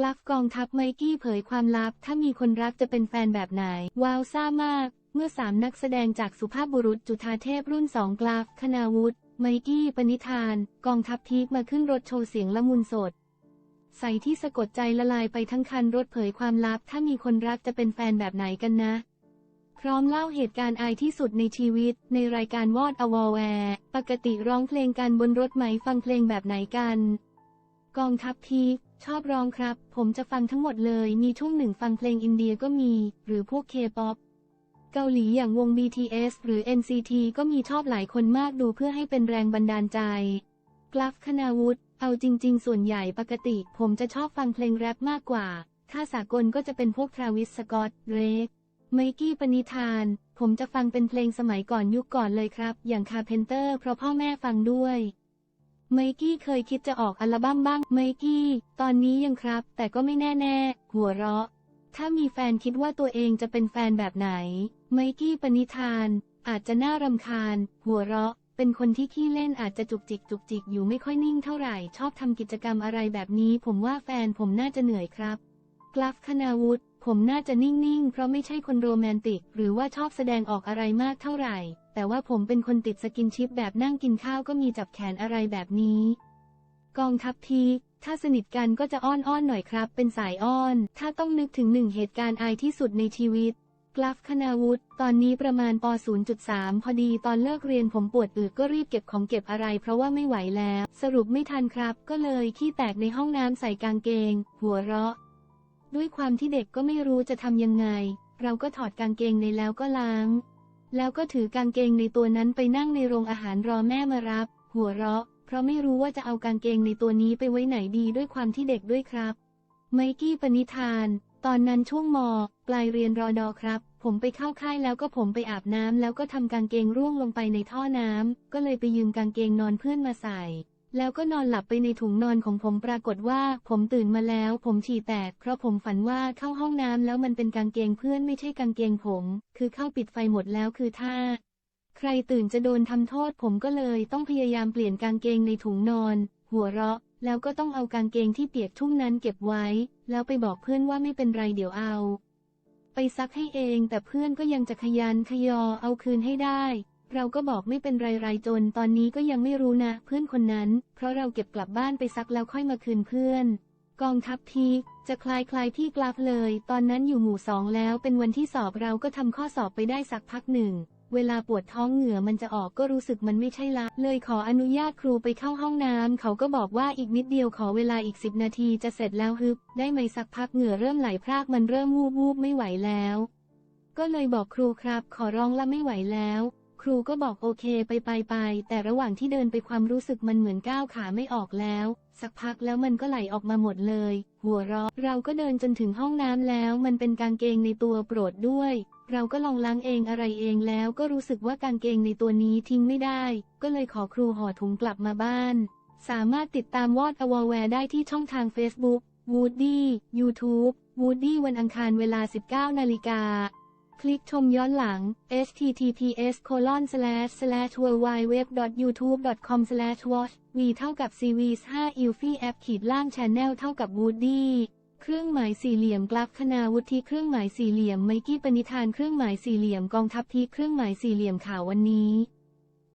กราฟกองทัพไมกี้เผยความลับ ถ้ามีคนรักจะเป็นแฟนแบบไหน ว้าวซ่ามาก เมื่อสามนักแสดงจากสุภาพบุรุษจุธาเทพรุ่นสองกราฟคณาวุฒิไมกี้ปณิธาน กองทัพพีคมาขึ้นรถโชว์เสียงละมุนสด ใส่ที่สะกดใจละลายไปทั้งคันรถเผยความลับ ถ้ามีคนรักจะเป็นแฟนแบบไหนกันนะ พร้อมเล่าเหตุการณ์อายที่สุดในชีวิต ในรายการวอดอวอแวร์ปกติร้องเพลงกันบนรถไหมฟังเพลงแบบไหนกัน กองทัพพีค ชอบร้องครับ ผมจะฟังทั้งหมดเลย มีช่วงหนึ่งฟังเพลงอินเดียก็มี หรือพวกเคป๊อปเกาหลีอย่างวง BTS หรือ NCT ก็มีชอบหลายคนมากดูเพื่อให้เป็นแรงบันดาลใจ กราฟคณาวุฒิเอาจริง ๆ ส่วนใหญ่ปกติ ผมจะชอบฟังเพลงแรปมากกว่า ถ้าสากลก็จะเป็นพวกทราวิสสกอตเรกไมกี้ปณิธาน ผมจะฟังเป็นเพลงสมัยก่อนยุคก่อนเลยครับ อย่างคาเพนเตอร์เพราะพ่อแม่ฟังด้วย ไมกี้เคยคิดจะออกอัลบั้มบ้างไมกี้ ตอนนี้ยังครับ แต่ก็ไม่แน่แน่หัวเราะ ถ้ามีแฟนคิดว่าตัวเองจะเป็นแฟนแบบไหน ไมกี้ปณิธาน อาจจะน่ารำคาญ หัวเราะ เป็นคนที่ขี้เล่นอาจจะจุกจิกจุกจิกอยู่ไม่ค่อยนิ่งเท่าไหร่ ชอบทำกิจกรรมอะไรแบบนี้ ผมว่าแฟนผมน่าจะเหนื่อยครับกราฟคณาวุฒิ ผมน่าจะนิ่งๆ เพราะไม่ใช่คนโรแมนติก หรือว่าชอบแสดงออกอะไรมากเท่าไหร่ แต่ว่าผมเป็นคนติดสกินชิปแบบนั่งกินข้าวก็มีจับแขนอะไรแบบนี้ กองทัพพีคถ้าสนิทกันก็จะอ้อนๆหน่อยครับ เป็นสายอ้อน ถ้าต้องนึกถึงหนึ่งเหตุการณ์อายที่สุดในชีวิตกราฟคณาวุฒิตอนนี้ประมาณป 0.3 พอดีตอนเลิกเรียนผมปวดอึก็รีบเก็บของเก็บอะไร เพราะว่าไม่ไหวแล้ว สรุปไม่ทันครับ ก็เลยขี้แตกในห้องน้ำใส่กางเกง หัวเราะ ด้วยความที่เด็กก็ไม่รู้จะทำยังไง เราก็ถอดกางเกงในแล้วก็ล้าง แล้วก็ถือกางเกงในตัวนั้นไปนั่งในโรงอาหารรอแม่มารับ หัวเราะ เพราะไม่รู้ว่าจะเอากางเกงในตัวนี้ไปไว้ไหนดีด้วยความที่เด็กด้วยครับ ไมกี้ปณิธาน ตอนนั้นช่วงม ปลายเรียนรอดอครับ ผมไปเข้าค่ายแล้วก็ผมไปอาบน้ำแล้วก็ทำกางเกงร่วงลงไปในท่อน้ำก็เลยไปยืมกางเกงนอนเพื่อนมาใส่ แล้วก็นอนหลับไปในถุงนอนของผมปรากฏว่าผมตื่นมาแล้ว ผมฉี่แตก เพราะผมฝันว่าเข้าห้องน้ำแล้วมันเป็นกางเกงเพื่อนไม่ใช่กางเกงผม คือเข้าปิดไฟหมดแล้วคือถ้า ใครตื่นจะโดนทำโทษ ผมก็เลยต้องพยายามเปลี่ยนกางเกงในถุงนอน หัวเราะ แล้วก็ต้องเอากางเกงที่เปียกชุ่มนั้นเก็บไว้ แล้วไปบอกเพื่อนว่าไม่เป็นไรเดี๋ยวเอา ไปซักให้เอง แต่เพื่อนก็ยังจะขยันขยอเอาคืนให้ได้ เราก็บอกไม่เป็นไรไรจนตอนนี้ก็ยังไม่รู้นะ เพื่อนคนนั้น เพราะเราเก็บกลับบ้านไปซักแล้วค่อยมาคืนเพื่อน กองทัพพีจะคลายคลายพี่กราฟเลย ตอนนั้นอยู่หมู่สองแล้วเป็นวันที่สอบเราก็ทำข้อสอบไปได้สักพักหนึ่ง เวลาปวดท้องเหงื่อมันจะออกก็รู้สึกมันไม่ใช่ละ เลยขออนุญาตครูไปเข้าห้องน้ำเขาก็บอกว่าอีกนิดเดียวขอเวลาอีกสิบนาทีจะเสร็จแล้วฮึบ ได้ไหมสักพักเหงื่อเริ่มไหลพรากมันเริ่มวูบวูบไม่ไหวแล้ว ก็เลยบอกครูครับ ขอร้องละไม่ไหวแล้ว ครูก็บอกโอเคไปไปไป แต่ระหว่างที่เดินไปความรู้สึกมันเหมือนก้าวขาไม่ออกแล้ว สักพักแล้วมันก็ไหลออกมาหมดเลย หัวเราะเราก็เดินจนถึงห้องน้ำแล้ว มันเป็นกางเกงในตัวโปรดด้วย เราก็ลองล้างเองอะไรเองแล้วก็รู้สึกว่ากางเกงในตัวนี้ทิ้งไม่ได้ ก็เลยขอครูห่อถุงกลับมาบ้าน สามารถติดตามวอดอวแวร์ได้ที่ช่องทาง Facebook Woody YouTube Woody วันอังคารเวลา 19นาฬิกา คลิกชมย้อนหลัง https colon slash slash w w w youtube com slash watch v เท่ากับ series 5 ilfi app ขีดล่าง channel เท่ากับ woody เครื่องหมายสี่เหลี่ยมกราฟคณาวุฒิเครื่องหมายสี่เหลี่ยมไมกี้ปณิธานเครื่องหมายสี่เหลี่ยมกองทัพพีเครื่องหมายสี่เหลี่ยมข่าววันนี้